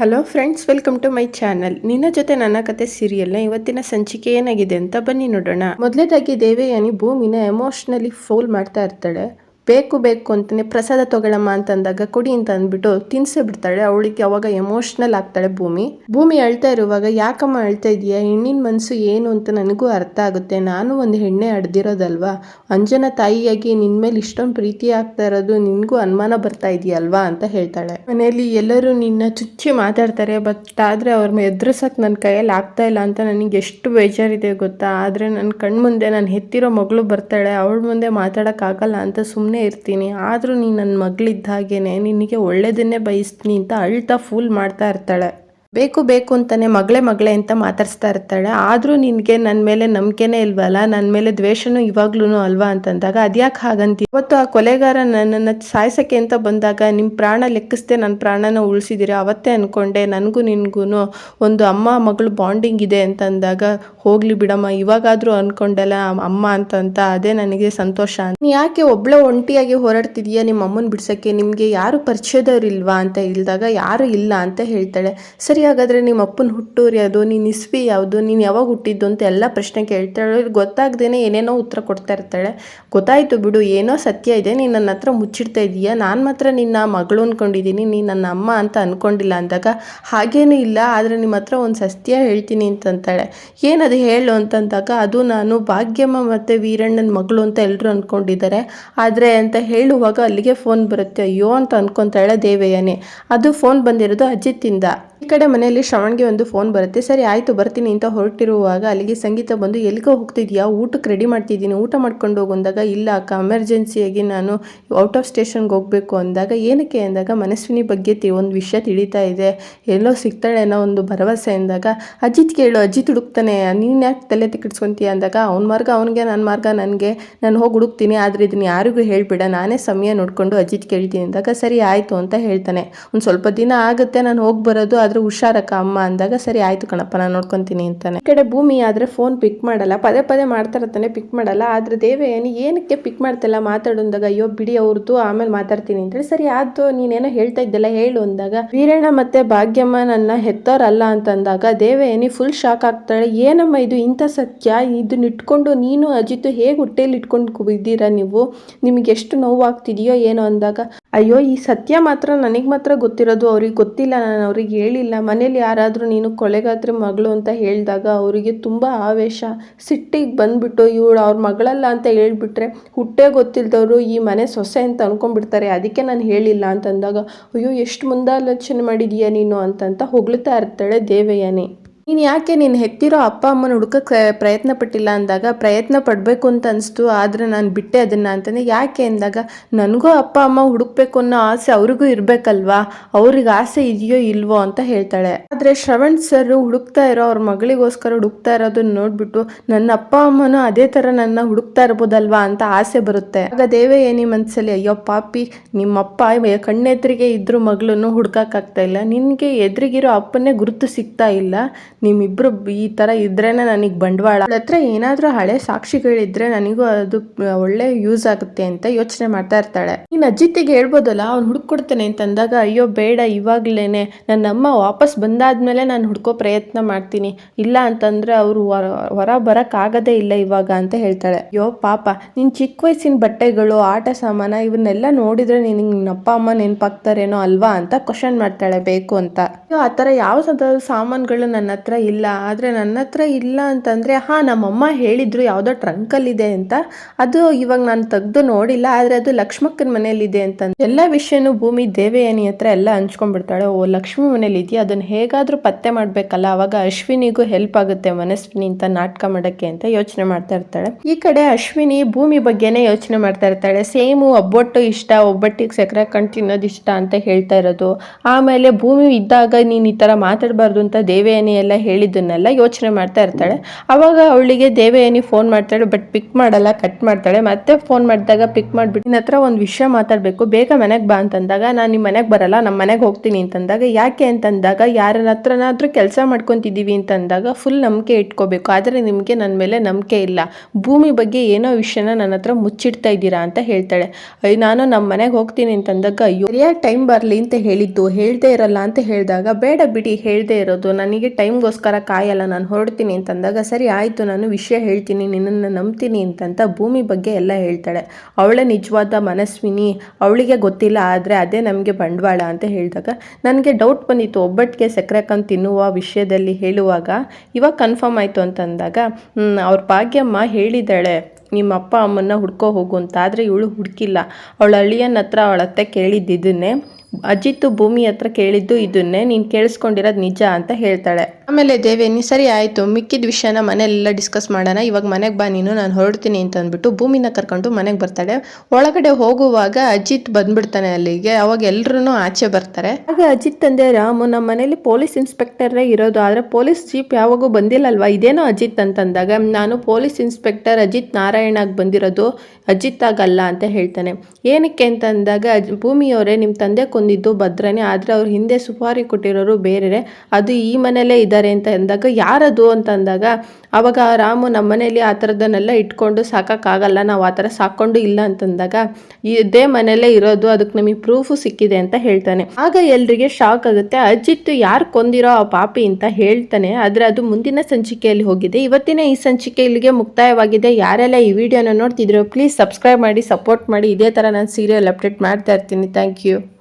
Hello friends welcome to my channel ನಿನ್ನ ಜೊತೆ ನನ್ನ ಕತೆ ಸೀರಿಯಲ್ನ ಇವತ್ತಿನ ಸಂಚಿಕೆ ಏನಾಗಿದೆ ಅಂತ ಬನ್ನಿ ನೋಡೋಣ. ಮೊದಲೇದಾಗಿ ದೇವಯಾನಿ ಭೂಮಿನ ಎಮೋಷ್ನಲಿ ಫೋಲ್ ಮಾಡ್ತಾ ಇರ್ತಾಳೆ. ಬೇಕು ಬೇಕು ಅಂತಾನೆ ಪ್ರಸಾದ ತಗೊಳಮ್ಮ ಅಂತಂದಾಗ ಕೊಡಿ ಅಂತ ಅಂದ್ಬಿಟ್ಟು ತಿನ್ಸೇ ಬಿಡ್ತಾಳೆ. ಅವಳಿಗೆ ಅವಾಗ ಎಮೋಷ್ನಲ್ ಆಗ್ತಾಳೆ ಭೂಮಿ. ಭೂಮಿ ಅಳ್ತಾ ಇರುವಾಗ, ಯಾಕಮ್ಮ ಅಳ್ತಾ ಇದೆಯಾ? ಹೆಣ್ಣಿನ ಮನಸ್ಸು ಏನು ಅಂತ ನನಗೂ ಅರ್ಥ ಆಗುತ್ತೆ. ನಾನು ಒಂದು ಹೆಣ್ಣೆ ಅಡ್ದಿರೋದಲ್ವಾ? ಅಂಜನ ತಾಯಿಯಾಗಿ ನಿನ್ ಮೇಲೆ ಇಷ್ಟೊಂದು ಪ್ರೀತಿ ಆಗ್ತಾ ಇರೋದು ನಿನ್ಗೂ ಅನುಮಾನ ಬರ್ತಾ ಇದೆಯಲ್ವಾ? ಅಂತ ಹೇಳ್ತಾಳೆ. ಮನೆಯಲ್ಲಿ ಎಲ್ಲರೂ ನಿನ್ನ ಚುಚ್ಚಿ ಮಾತಾಡ್ತಾರೆ, ಬಟ್ ಆದ್ರೆ ಅವ್ರ ಎದುರಿಸಕ್ ನನ್ನ ಕೈಯಲ್ಲಿ ಆಗ್ತಾ ಇಲ್ಲ ಅಂತ ನನಗೆ ಎಷ್ಟು ಬೇಜಾರಿದೆ ಗೊತ್ತಾ? ಆದ್ರೆ ನನ್ನ ಕಣ್ಮುಂದೆ ನಾನು ಹೆತ್ತಿರೋ ಮಗಳು ಬರ್ತಾಳೆ. ಅವಳ ಮುಂದೆ ಮಾತಾಡೋಕ್ಕಾಗಲ್ಲ ಅಂತ ಸುಮ್ಮನೆ ಇರ್ತೀನಿ ಆದರೂ ನೀನು ನನ್ನ ಮಗಳಿದ್ದ ಹಾಗೇನೆ ನಿನಗೆ ಒಳ್ಳೆಯದನ್ನೇ ಬಯಸ್ತೀನಿ ಅಂತ ಅಳ್ತಾ ಫೂಲ್ ಮಾಡ್ತಾ ಇರ್ತಾಳೆ. ಬೇಕು ಬೇಕು ಅಂತಾನೆ ಮಗಳೇ ಮಗಳೇ ಅಂತ ಮಾತಾಡಿಸ್ತಾ ಇರ್ತಾಳೆ. ಆದರೂ ನಿನಗೆ ನನ್ನ ಮೇಲೆ ನಂಬಿಕೆನೇ ಇಲ್ವಲ್ಲ? ನನ್ನ ಮೇಲೆ ದ್ವೇಷನೂ ಇವಾಗ್ಲೂ ಅಲ್ವಾ ಅಂತಂದಾಗ ಅದ್ಯಾಕೆ ಹಾಗಂತಿ ಇವತ್ತು ಆ ಕೊಲೆಗಾರ ನನ್ನನ್ನು ಸಾಯಿಸಕ್ಕೆ ಅಂತ ಬಂದಾಗ ನಿಮ್ಮ ಪ್ರಾಣ ಲೆಕ್ಕಿಸ್ದೆ ನನ್ನ ಪ್ರಾಣನ ಉಳಿಸಿದಿರಿ, ಅವತ್ತೇ ಅನ್ಕೊಂಡೆ, ನನಗೂ ನಿನಗೂ ಒಂದು ಅಮ್ಮ, ಮಗಳು ಬಾಂಡಿಂಗ್ ಇದೆ ಅಂತಂದಾಗ, ಹೋಗ್ಲಿ ಬಿಡಮ್ಮ, ಇವಾಗಾದರೂ ಅನ್ಕೊಂಡಲ್ಲ ಅಮ್ಮ ಅಂತಂತ ಅದೇ ನನಗೆ ಸಂತೋಷ ನೀ ಯಾಕೆ ಒಬ್ಳೆ ಒಂಟಿಯಾಗಿ ಹೋರಾಡ್ತಿದೀಯಾ ನಿಮ್ಮ ಅಮ್ಮನ ಬಿಡ್ಸಕ್ಕೆ? ನಿಮಗೆ ಯಾರು ಪರಿಚಯದವ್ರಿಲ್ವಾ ಅಂತ ಇಲ್ದಾಗ ಯಾರು ಇಲ್ಲ ಅಂತ ಹೇಳ್ತಾಳೆ. ಸರಿ ಹಾಗಾದ್ರೆ ನಿಮ್ಮ ಅಪ್ಪನ ಹುಟ್ಟೂರು ಯಾವುದು, ನೀನು ಇಸ್ವಿ ಯಾವುದು, ನೀನು ಯಾವಾಗ ಹುಟ್ಟಿದ್ದು ಅಂತ ಎಲ್ಲ ಪ್ರಶ್ನೆ ಕೇಳ್ತಾಳೆ. ಗೊತ್ತಾಗ್ದೇನೆ ಏನೇನೋ ಉತ್ತರ ಕೊಡ್ತಾ ಇರ್ತಾಳೆ. ಗೊತ್ತಾಯಿತು ಬಿಡು, ಏನೋ ಸತ್ಯ ಇದೆ, ನೀನು ನನ್ನ ಹತ್ರ ಮುಚ್ಚಿಡ್ತಾ ಇದೀಯಾ? ನಾನು ಮಾತ್ರ ನಿನ್ನ ಮಗಳು ಅಂದ್ಕೊಂಡಿದ್ದೀನಿ ನೀನು ನನ್ನ ಅಮ್ಮ ಅಂತ ಅಂದ್ಕೊಂಡಿಲ್ಲ ಅಂದಾಗ ಹಾಗೇನೂ ಇಲ್ಲ, ಆದರೆ ನಿಮ್ಮ ಹತ್ರ ಒಂದು ಸತ್ಯ ಹೇಳ್ತೀನಿ ಅಂತಂತಾಳೆ ಏನದು ಹೇಳು ಅಂತಂದಾಗ ಅದು ನಾನು ಭಾಗ್ಯಮ್ಮ ಮತ್ತು ವೀರಣ್ಣನ ಮಗಳು ಅಂತ ಎಲ್ಲರೂ ಅಂದ್ಕೊಂಡಿದ್ದಾರೆ ಆದರೆ ಅಂತ ಹೇಳುವಾಗ ಅಲ್ಲಿಗೆ ಫೋನ್ ಬರುತ್ತೆ. ಅಯ್ಯೋ ಅಂತ ಅಂದ್ಕೊತಾಳೆ ದೇವಯ್ಯನೇ ಅದು ಫೋನ್ ಬಂದಿರೋದು ಅಜಿತ್ತಿಂದ. ಈ ಕಡೆ ಮನೆಯಲ್ಲಿ ಶ್ರವಣ್ಗೆ ಒಂದು ಫೋನ್ ಬರುತ್ತೆ. ಸರಿ, ಆಯಿತು, ಬರ್ತೀನಿ ಅಂತ ಹೊರಟಿರುವಾಗ ಅಲ್ಲಿಗೆ ಸಂಗೀತ ಬಂದು, ಎಲ್ಲಿಗೋ ಹೋಗ್ತಿದ್ಯಾ? ಊಟಕ್ಕೆ ರೆಡಿ ಮಾಡ್ತಿದ್ದೀನಿ. ಊಟ ಮಾಡ್ಕೊಂಡು ಹೋಗು ಅಂದಾಗ, ಇಲ್ಲ ಅಕ್ಕ ಎಮರ್ಜೆನ್ಸಿಯಾಗಿ ನಾನು ಔಟ್ ಆಫ್ ಸ್ಟೇಷನ್ಗೆ ಹೋಗಬೇಕು ಅಂದಾಗ, ಏನಕ್ಕೆ? ಅಂದಾಗ, ಮನಸ್ವಿನಿ ಬಗ್ಗೆ ಒಂದು ವಿಷಯ ತಿಳಿತಾ ಇದೆ. ಎಲ್ಲೋ ಸಿಗ್ತಾಳೆ ಅನ್ನೋ ಒಂದು ಭರವಸೆ ಅಂದಾಗ, ಅಜಿತ್ ಕೇಳು, ಅಜಿತ್ ಹುಡುಕ್ತಾನೆ. ನೀನು ಯಾಕೆ ತಲೆ ತಿಕ್ಕಿಡ್ಸ್ಕೊತೀಯ? ಅಂದಾಗ, ಅವ್ನ ಮಾರ್ಗ ಅವನಿಗೆ ನನ್ನ ಮಾರ್ಗ ನನಗೆ. ನಾನು ಹೋಗಿ ಹುಡುಕ್ತೀನಿ, ಆದರೆ ಇದನ್ನು ಯಾರಿಗೂ ಹೇಳಿಬಿಡ. ನಾನೇ ಸಮಯ ನೋಡಿಕೊಂಡು ಅಜಿತ್ ಕೇಳ್ತೀನಿ ಅಂದಾಗ, ಸರಿ, ಆಯಿತು ಅಂತ ಹೇಳ್ತಾನೆ. ಒಂದು ಸ್ವಲ್ಪ ದಿನ ಆಗುತ್ತೆ, ನಾನು ಹೋಗಿ ಬರೋದು. ಆದ್ರೆ ಹುಷಾರಕ್ಕ ಅಮ್ಮ ಅಂದಾಗ ಸರಿ ಆಯ್ತು ಕಣಪ್ಪ, ನಾನು ನೋಡ್ಕೊಂತೀನಿ ಅಂತಾನೆ. ಕಡೆ ಭೂಮಿ ಆದ್ರೆ ಫೋನ್ ಪಿಕ್ ಮಾಡಲ್ಲ, ಪದೇ ಪದೇ ಮಾಡ್ತಾರ ತಾನೆ ಪಿಕ್ ಮಾಡಲ್ಲ. ಆದ್ರೆ ದೇವಯಾನಿ ಏನಕ್ಕೆ ಪಿಕ್ ಮಾಡ್ತಿಲ್ಲ? ಮಾತಾಡುವಂದಾಗ ಅಯ್ಯೋ, ಬಿಡಿ ಅವ್ರದ್ದು ಆಮೇಲೆ ಮಾತಾಡ್ತೀನಿ ಅಂತೇಳಿ ಸರಿ, ಆಯ್ತು, ನೀನೇನೋ ಹೇಳ್ತಾ ಇದ್ದಲ್ಲ, ಹೇಳು ಅಂದಾಗ, ವೀರಣ್ಣ ಮತ್ತೆ ಭಾಗ್ಯಮ್ಮ ನನ್ನ ಹೆತ್ತೋರಲ್ಲ ಅಂತಂದಾಗ ದೇವಯಾನಿ ಫುಲ್ ಶಾಕ್ ಆಗ್ತಾಳೆ. ಏನಮ್ಮ ಇದು ಇಂಥ ಸತ್ಯ? ಇದನ್ನ ಇಟ್ಕೊಂಡು ನೀನು ಅಜಿತ್ ಹೇಗೆ ಹೊಟ್ಟೆಯಲ್ಲಿ ಇಟ್ಕೊಂಡು ಇದ್ದೀರಾ ನೀವು? ನಿಮ್ಗೆ ಎಷ್ಟು ನೋವು ಆಗ್ತಿದೆಯೋ ಏನೋ ಅಂದಾಗ ಅಯ್ಯೋ, ಈ ಸತ್ಯ ಮಾತ್ರ ನನಗೆ ಮಾತ್ರ ಗೊತ್ತಿರೋದು. ಅವ್ರಿಗೆ ಗೊತ್ತಿಲ್ಲ, ನಾನು ಅವ್ರಿಗೆ ಹೇಳಿಲ್ಲ. ಮನೇಲಿ ಯಾರಾದರೂ ನೀನು ಕೊಲೆಗಾತ್ರ ಮಗಳು ಅಂತ ಹೇಳಿದಾಗ ಅವರಿಗೆ ತುಂಬ ಆವೇಶ. ಸಿಟ್ಟಿಗೆ ಬಂದುಬಿಟ್ಟು, ಇವಳು ಅವ್ರ ಮಗಳಲ್ಲ ಅಂತ ಹೇಳ್ಬಿಟ್ರೆ ಹುಟ್ಟೆ ಗೊತ್ತಿಲ್ದವರು ಈ ಮನೆ ಸೊಸೆ ಅಂತ ಅಂದ್ಕೊಂಡ್ಬಿಡ್ತಾರೆ ಅದಕ್ಕೆ ನಾನು ಹೇಳಿಲ್ಲ ಅಂತಂದಾಗ, ಅಯ್ಯೋ, ಎಷ್ಟು ಮುಂದಾಲೋಚನೆ ಮಾಡಿದೀಯ ನೀನು? ಅಂತಂತ ಹೊಗಳ್ತಾ ಇರ್ತಾಳೆ ದೇವಯಾನಿ. ನೀನು ಯಾಕೆ ನೀನು ಹೆತ್ತಿರೋ ಅಪ್ಪ ಅಮ್ಮನ ಹುಡುಕಕ್ಕೆ ಪ್ರಯತ್ನ ಪಟ್ಟಿಲ್ಲ ಅಂದಾಗ ಪ್ರಯತ್ನ ಪಡಬೇಕು ಅಂತ ಅನಿಸ್ತು, ಆದರೆ ನಾನು ಬಿಟ್ಟೆ ಅದನ್ನು ಅಂತಂದರೆ ಯಾಕೆ ಅಂದಾಗ ನನಗೂ ಅಪ್ಪ ಅಮ್ಮ ಹುಡುಕ್ಬೇಕು ಅನ್ನೋ ಆಸೆ ಅವ್ರಿಗೂ ಇರಬೇಕಲ್ವಾ? ಅವ್ರಿಗೆ ಆಸೆ ಇದೆಯೋ ಇಲ್ವೋ ಅಂತ ಹೇಳ್ತಾಳೆ. ಆದರೆ ಶ್ರವಣ್ ಸರ್ ಹುಡುಕ್ತಾ ಇರೋ ಅವ್ರ ಮಗಳಿಗೋಸ್ಕರ ಹುಡುಕ್ತಾ ಇರೋದನ್ನ ನೋಡ್ಬಿಟ್ಟು ನನ್ನ ಅಪ್ಪ ಅಮ್ಮನೂ ಅದೇ ಥರ ನನ್ನ ಹುಡುಕ್ತಾ ಇರ್ಬೋದಲ್ವಾ ಅಂತ ಆಸೆ ಬರುತ್ತೆ. ಆಗ ದೇವೇ ಏನಿ ಮನಸ್ಸಲ್ಲಿ ಅಯ್ಯೋ ಪಾಪಿ, ನಿಮ್ಮಪ್ಪ ಕಣ್ಣೆದ್ರಿಗೆ ಇದ್ರು ಮಗಳನ್ನು ಹುಡ್ಕಕ್ಕಾಗ್ತಾ ಇಲ್ಲ. ನಿನಗೆ ಎದುರಿಗಿರೋ ಅಪ್ಪನೇ ಗುರುತು ಸಿಗ್ತಾ ಇಲ್ಲ. ನಿಮ್ಮಿಬ್ರು ಈ ಥರ ಇದ್ರೇನೆ ನನಗೆ ಬಂಡವಾಳ. ಹತ್ರ ಏನಾದರೂ ಹಳೆ ಸಾಕ್ಷಿಗಳಿದ್ರೆ ನನಗೂ ಅದು ಒಳ್ಳೆ ಯೂಸ್ ಆಗುತ್ತೆ ಅಂತ ಯೋಚನೆ ಮಾಡ್ತಾ ಇರ್ತಾಳೆ. ನೀನು ಅಜ್ಜಿತ್ತಿಗೆ ಹೇಳ್ಬೋದಲ್ಲ, ಅವ್ನು ಹುಡುಕೊಡ್ತಾನೆ ಅಂತಂದಾಗ ಅಯ್ಯೋ, ಬೇಡ, ಇವಾಗ್ಲೇನೆ. ನನ್ನ ಅಮ್ಮ ವಾಪಸ್ ಬಂದಾದ್ಮೇಲೆ ನಾನು ಹುಡ್ಕೋ ಪ್ರಯತ್ನ ಮಾಡ್ತೀನಿ. ಇಲ್ಲ ಅಂತಂದ್ರೆ ಅವರು ಹೊರ ಬರೋಕ್ಕಾಗದೇ ಇಲ್ಲ ಇವಾಗ, ಅಂತ ಹೇಳ್ತಾಳೆ. ಅಯ್ಯೋ, ಪಾಪ. ನಿನ್ನ ಚಿಕ್ಕ ವಯಸ್ಸಿನ ಬಟ್ಟೆಗಳು, ಆಟ ಸಾಮಾನ ಇವನ್ನೆಲ್ಲ ನೋಡಿದ್ರೆ ನಿನಗೆ ನಿನ್ನ ಅಪ್ಪ, ಅಮ್ಮ ನೆನಪಾಗ್ತಾರೇನೋ ಅಲ್ವಾ? ಅಂತ ಕ್ವಶನ್ ಮಾಡ್ತಾಳೆ ಬೇಕು ಅಂತ. ಆ ಥರ ಯಾವ ಸಾಮಾನುಗಳು ನನ್ನ ಇಲ್ಲ, ಆದರೆ ನನ್ನ ಹತ್ರ ಇಲ್ಲ ಅಂತಂದರೆ, ಹಾಂ, ನಮ್ಮಮ್ಮ ಹೇಳಿದ್ರು ಯಾವುದೋ ಟ್ರಂಕಲ್ಲಿದೆ ಅಂತ. ಅದು ಇವಾಗ ನಾನು ತೆಗ್ದು ನೋಡಿಲ್ಲ, ಆದರೆ ಅದು ಲಕ್ಷ್ಮಕ್ಕನ ಮನೇಲಿದೆ ಅಂತ ಎಲ್ಲ ವಿಷಯನೂ ಭೂಮಿ ದೇವಯಾನಿ ಹತ್ರ ಎಲ್ಲ ಹಂಚ್ಕೊಂಡ್ಬಿಡ್ತಾಳೆ. ಓ, ಲಕ್ಷ್ಮಿ ಮನೇಲಿ ಇದೆಯಾ ಅದನ್ನು ಹೇಗಾದರೂ ಪತ್ತೆ ಮಾಡಬೇಕಲ್ಲ, ಅವಾಗ ಅಶ್ವಿನಿಗೂ ಹೆಲ್ಪ್ ಆಗುತ್ತೆ ಮನಸ್ವಿನಿ ಅಂತ ನಾಟಕ ಮಾಡೋಕ್ಕೆ ಅಂತ ಯೋಚನೆ ಮಾಡ್ತಾ ಇರ್ತಾಳೆ. ಈ ಕಡೆ ಅಶ್ವಿನಿ ಭೂಮಿ ಬಗ್ಗೆನೇ ಯೋಚನೆ ಮಾಡ್ತಾ ಇರ್ತಾಳೆ. ಸೇಮು, ಒಬ್ಬಟ್ಟು ಇಷ್ಟ, ಒಬ್ಬಟ್ಟಿಗೆ ಸಕ್ಕರೆ ಕಣ್ ತಿನ್ನೋದು ಇಷ್ಟ ಅಂತ ಹೇಳ್ತಾ ಇರೋದು. ಆಮೇಲೆ ಭೂಮಿ ಇದ್ದಾಗ ನೀನು ಈ ಥರ ಮಾತಾಡಬಾರ್ದು ಅಂತ ದೇವಯಾನಿ ಎಲ್ಲ ಹೇಳಿದ್ದನ್ನೆಲ್ಲ ಯೋಚನೆ ಮಾಡ್ತಾ ಇರ್ತಾಳೆ. ಅವಾಗ ಅವಳಿಗೆ ದೇವಯಾನಿ ಫೋನ್ ಮಾಡ್ತಾಳೆ ಬಟ್ ಪಿಕ್ ಮಾಡಲ್ಲ ಕಟ್ ಮಾಡ್ತಾಳೆ. ಮತ್ತೆ ಫೋನ್ ಮಾಡಿದಾಗ ಪಿಕ್ ಮಾಡಿಬಿಟ್ಟು, ನಿನ್ನ ಹತ್ರ ಒಂದು ವಿಷಯ ಮಾತಾಡಬೇಕು, ಬೇಗ ಮನೆಗೆ ಬಾ ಅಂತಂದಾಗ, ನಾನು ನಿಮ್ಮ ಮನೆಗೆ ಬರಲ್ಲ ನಮ್ಮ ಮನೆಗೆ ಹೋಗ್ತೀನಿ ಅಂತಂದಾಗ, ಯಾಕೆ? ಅಂತಂದಾಗ ಯಾರನ್ನ ಹತ್ರನಾದರೂ ಕೆಲಸ ಮಾಡ್ಕೊತಿದ್ದೀವಿ ಅಂತಂದಾಗ ಫುಲ್ ನಂಬಿಕೆ ಇಟ್ಕೋಬೇಕು. ಆದರೆ ನಿಮಗೆ ನನ್ನ ಮೇಲೆ ನಂಬಿಕೆ ಇಲ್ಲ. ಭೂಮಿ ಬಗ್ಗೆ ಏನೋ ವಿಷಯನ ನನ್ನ ಹತ್ರ ಮುಚ್ಚಿಡ್ತಾ ಇದ್ದೀರಾ ಅಂತ ಹೇಳ್ತಾಳೆ. ನಾನು ನಮ್ಮ ಮನೆಗೆ ಹೋಗ್ತೀನಿ ಅಂತಂದಾಗ, ಅಯ್ಯೋ, ಸರಿಯಾಗಿ ಟೈಮ್ ಬರಲಿ ಅಂತ ಹೇಳಿದ್ದು. ಹೇಳ್ದೇ ಇರಲ್ಲ ಅಂತ ಹೇಳಿದಾಗ, ಬೇಡ ಬಿಡಿ, ಹೇಳ್ದೇ ಇರೋದು. ನನಗೆ ಟೈಮ್ಗೋಸ್ಕರ ಕಾಯಲ್ಲ, ನಾನು ಹೊರಡ್ತೀನಿ ಅಂತಂದಾಗ, ಸರಿ ಆಯಿತು, ನಾನು ವಿಷಯ ಹೇಳ್ತೀನಿ, ನಿನ್ನನ್ನು ನಂಬ್ತೀನಿ ಅಂತಂತ ಭೂಮಿ ಬಗ್ಗೆ ಎಲ್ಲ ಹೇಳ್ತಾಳೆ. ಅವಳೇ ನಿಜವಾದ ಮನಸ್ವಿನಿ ಅವಳಿಗೆ ಗೊತ್ತಿಲ್ಲ, ಆದರೆ ಅದೇ ನಮಗೆ ಬಂಡವಾಳ ಅಂತ ಹೇಳಿದಾಗ, ನನಗೆ ಡೌಟ್ ಬಂದಿತ್ತು ಒಬ್ಬಟ್ಟಿಗೆ ಸಕ್ಕರೆ ಕಂದು ತಿನ್ನುವ ವಿಷಯದಲ್ಲಿ ಹೇಳುವಾಗ, ಇವಾಗ ಕನ್ಫರ್ಮ್ ಆಯಿತು ಅಂತಂದಾಗ ಅವ್ರ ಭಾಗ್ಯಮ್ಮ ಹೇಳಿದ್ದಾಳೆ, ನಿಮ್ಮ ಅಪ್ಪ ಅಮ್ಮನ್ನ ಹುಡ್ಕೋ ಹೋಗು ಅಂತ ಆದರೆ ಇವಳು ಹುಡುಕಿಲ್ಲ. ಅವಳ ಅಳಿಯನ ಹತ್ರ ಅವಳ ಅತ್ತೆ ಕೇಳಿದ್ದು ಇದನ್ನೇ ಅಜಿತ್ ಭೂಮಿ ಹತ್ರ ಕೇಳಿದ್ದು ಇದನ್ನೇ, ನೀನು ಕೇಳಿಸ್ಕೊಂಡಿರೋದು ನಿಜ ಅಂತ ಹೇಳ್ತಾಳೆ. ಆಮೇಲೆ ದೇವೇನಿ ಸರಿ ಆಯಿತು. ಮಿಕ್ಕಿದ ವಿಷಯನ ಮನೆಯಲ್ಲೆಲ್ಲ ಡಿಸ್ಕಸ್ ಮಾಡೋಣ. ಇವಾಗ ಮನೆಗೆ ಬಾ ನೀನು, ನಾನು ಹೊರಡ್ತೀನಿ ಅಂತ ಅಂದ್ಬಿಟ್ಟು ಭೂಮಿನ ಕರ್ಕೊಂಡು ಮನೆಗೆ ಬರ್ತಾಳೆ. ಒಳಗಡೆ ಹೋಗುವಾಗ ಅಜಿತ್ ಬಂದ್ಬಿಡ್ತಾನೆ ಅಲ್ಲಿಗೆ. ಅವಾಗ ಎಲ್ಲರೂ ಆಚೆ ಬರ್ತಾರೆ. ಆಗ ಅಜಿತ್ ತಂದೆ, ರಾಮು ನಮ್ಮ ಮನೇಲಿ ಪೊಲೀಸ್ ಇನ್ಸ್ಪೆಕ್ಟರೇ ಇರೋದು. ಆದರೆ ಪೊಲೀಸ್ ಜೀಪ್ ಯಾವಾಗೂ ಬಂದಿಲ್ಲಲ್ವಾ? ಇದೇನೋ ಅಜಿತ್ ಅಂತಂದಾಗ, ನಾನು ಪೊಲೀಸ್ ಇನ್ಸ್ಪೆಕ್ಟರ್ ಅಜಿತ್ ನಾರಾಯಣಾಗಿ ಬಂದಿರೋದು. ಅಜಿತ್ ಆಗಲ್ಲ ಅಂತ ಹೇಳ್ತಾನೆ. ಏನಕ್ಕೆ ಅಂತ ಅಂದಾಗ ಭೂಮಿಯವರೇ ನಿಮ್ಮ ತಂದೆ ಕೊಂದಿದ್ದು ಭದ್ರನೇ. ಆದರೆ ಅವ್ರ ಹಿಂದೆ ಸುಪಾರಿ ಕೊಟ್ಟಿರೋರು ಬೇರೆ ಅದು ಈ ಮನೇಲೇ ಇದ್ದಾರೆ ಅಂತ ಅಂದಾಗ ಯಾರದು ಅಂತ ಅಂದಾಗ, ಅವಾಗ ರಾಮು ನಮ್ಮ ಮನೇಲಿ ಆ ಥರದನ್ನೆಲ್ಲ ಇಟ್ಕೊಂಡು ಸಾಕೋಕ್ಕಾಗಲ್ಲ, ನಾವು ಆ ಥರ ಸಾಕೊಂಡು ಇಲ್ಲ ಅಂತಂದಾಗ ಇದೇ ಮನೆಯಲ್ಲೇ ಇರೋದು, ಅದಕ್ಕೆ ನಮಗೆ ಪ್ರೂಫು ಸಿಕ್ಕಿದೆ ಅಂತ ಹೇಳ್ತಾನೆ. ಆಗ ಎಲ್ರಿಗೆ ಶಾಕ್ ಆಗುತ್ತೆ, ಅಜಿತ್ ಯಾರು ಕೊಂದಿರೋ ಆ ಪಾಪಿ? ಅಂತ ಹೇಳ್ತಾನೆ. ಆದರೆ ಅದು ಮುಂದಿನ ಸಂಚಿಕೆಯಲ್ಲಿ ಹೋಗಿದೆ. ಇವತ್ತಿನ ಈ ಸಂಚಿಕೆ ಇಲ್ಲಿಗೆ ಮುಕ್ತಾಯವಾಗಿದೆ. ಯಾರೆಲ್ಲ ಈ ವಿಡಿಯೋನ ನೋಡ್ತಿದ್ರು ಪ್ಲೀಸ್ ಸಬ್ಸ್ಕ್ರೈಬ್ ಮಾಡಿ ಸಪೋರ್ಟ್ ಮಾಡಿ. ಇದೇ ಥರ ನಾನು ಸೀರಿಯಲ್ ಅಪ್ಡೇಟ್ ಮಾಡ್ತಾ ಇರ್ತೀನಿ. Thank you